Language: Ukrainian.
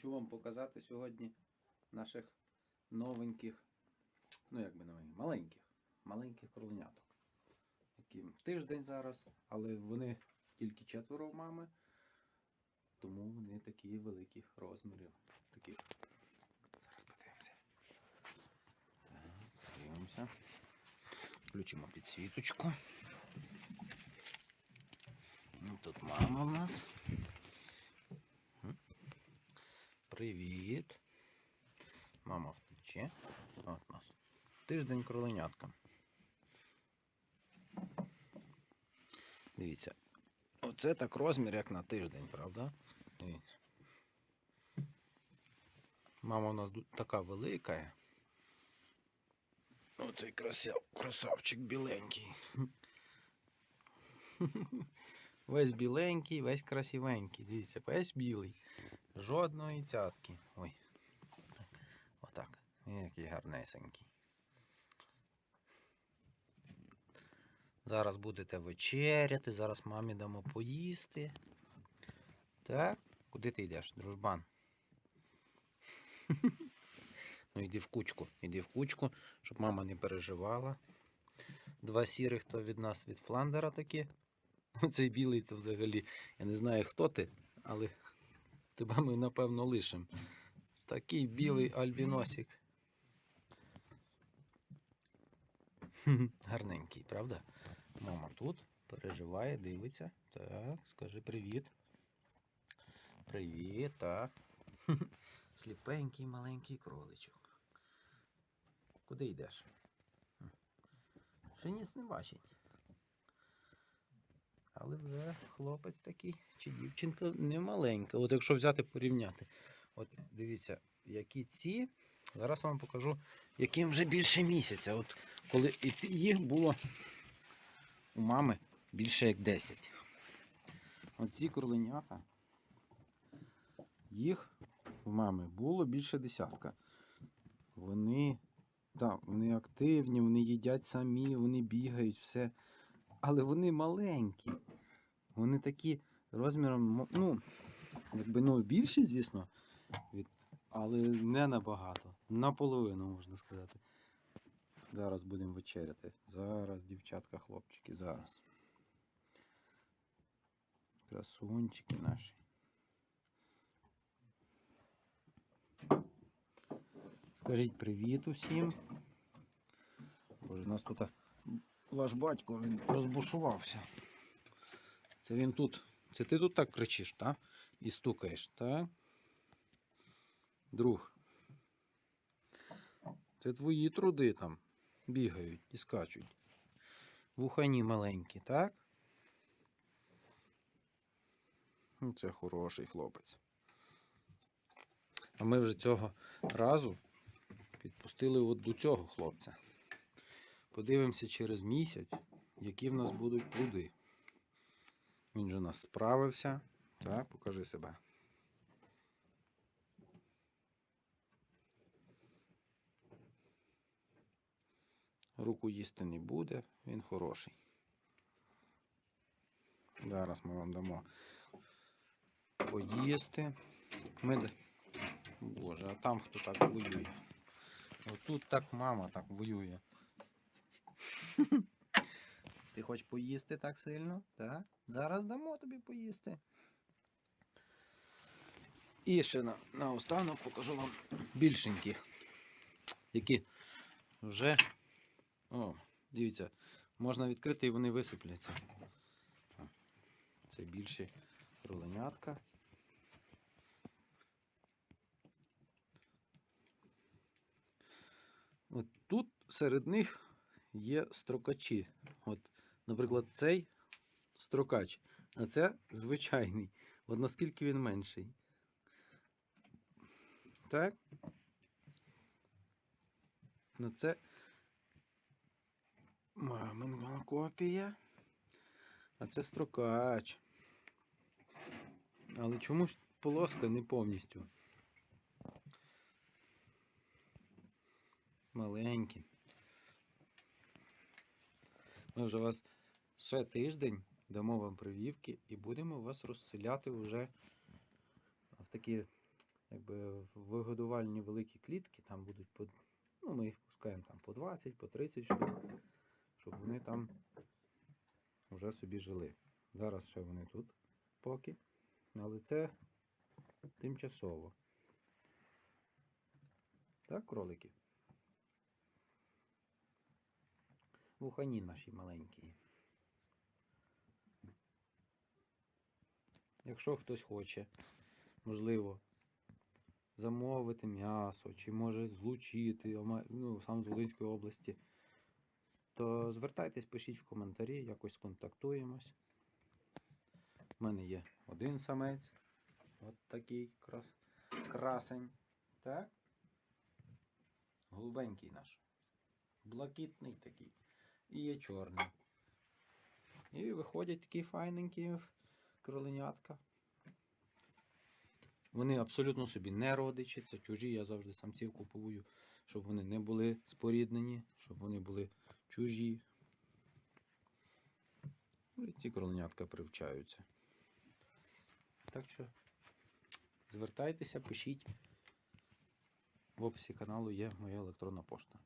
Хочу вам показати сьогодні наших новеньких, ну як би новеньких, маленьких, маленьких кроленяток. Яким тиждень зараз, але вони тільки четверо в мами, тому вони такі великих розмірів. Таких. Зараз подивимося. Так, дивимося. Включимо підсвіточку. Тут мама в нас. Привіт. Мама втече. От нас. Тиждень кроленятка. Дивіться. Оце так розмір, як на тиждень, правда? Дивіться. Мама у нас така велика. Оцей красав, красавчик біленький. Весь біленький, весь красивенький. Дивіться, весь білий. Жодної цятки. Ой. Отак. Який гарнесенький. Зараз будете вечеряти, зараз мамі дамо поїсти. Так? Куди ти йдеш, дружбан? Ну йди в кучку, іди в кучку, щоб мама не переживала. Два сірих то від нас від Фландера такі. Цей білий це взагалі. Я не знаю, хто ти, але тебе ми напевно лишимо. Такий білий альбіносик. Гарненький, правда? Мама тут переживає, дивиться. Так, скажи привіт. Привіт, так. Сліпенький маленький кроличок. Куди йдеш? Ще ніц не бачить. Але вже хлопець такий, чи дівчинка не маленька. От якщо взяти порівняти. От дивіться, які ці. Зараз вам покажу, яким вже більше місяця. От коли їх було у мами більше як 10. От ці курленята, їх у мами було більше десятка. Вони, так, вони активні, вони їдять самі, вони бігають, все. Але вони маленькі. Вони такі розміром, ну, якби ну, більші, звісно, від, але не набагато. Наполовину, можна сказати. Зараз будемо вечеряти. Зараз, дівчатка, хлопчики, зараз. Красунчики наші. Скажіть привіт усім. Боже, у нас тут ваш батько він розбушувався. Це він тут. Це ти тут так кричиш, так? І стукаєш, так? Друг. Це твої труди там бігають і скачуть. Вухані маленькі, так? Ну, Це хороший хлопець. А ми вже цього разу підпустили от до цього хлопця. Подивимося через місяць, які в нас будуть плоди. Він же у нас справився. Так, покажи себе. Руку їсти не буде, він хороший. Зараз ми вам дамо поїсти. Ми... Боже, а там хто так воює? Отут так мама так воює. Ти хочеш поїсти так сильно? Так? Зараз дамо тобі поїсти. І ще на, наостанок покажу вам більшеньких, які вже. О, дивіться, можна відкрити і вони висипляться. Це більші кроленятка. От тут серед них є строкачі. От, наприклад, цей строкач, а це звичайний. От наскільки він менший. Так? Ну це мамина копія. А це строкач. Але чомусь полоска не повністю. Маленькі. Ми вже вас ще тиждень дамо вам прививки і будемо вас розселяти вже в такі якби вигодувальні великі клітки, там будуть по, ну, ми їх пускаємо там по 20, по 30 штук, щоб вони там вже собі жили. Зараз ще вони тут поки, але це тимчасово. Так, кролики? Вухані наші маленькі. Якщо хтось хоче, можливо, замовити м'ясо, чи може злучити, ну, сам з Волинської області, то звертайтесь, пишіть в коментарі, якось контактуємось. У мене є один самець. От такий крас... красень. Так? Голубенький наш. Блакитний такий. І є чорний. І виходять такі файненькі кроленятка. Вони абсолютно собі не родичі, це чужі. Я завжди самців купую, щоб вони не були споріднені, щоб вони були чужі. Ну, І ці кроленятка привчаються. Так що звертайтеся, пишіть. В описі каналу є моя електронна пошта.